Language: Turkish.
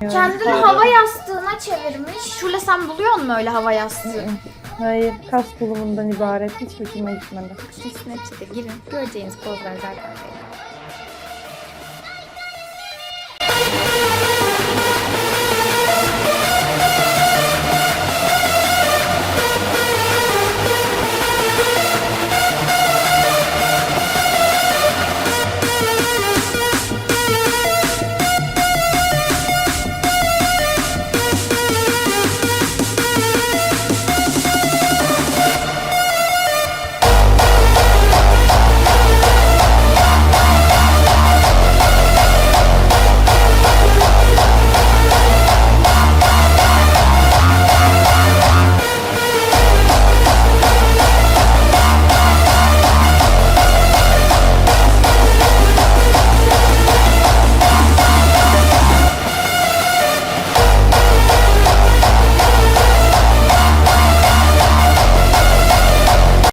Kendini hava yastığına çevirmiş. Şule sen buluyor musun öyle hava yastığı? Hayır, kas tulumundan ibaret. Hiç hoşuma gitmedi. Snapchat'e girin. Göreceğiniz pozlar zaten.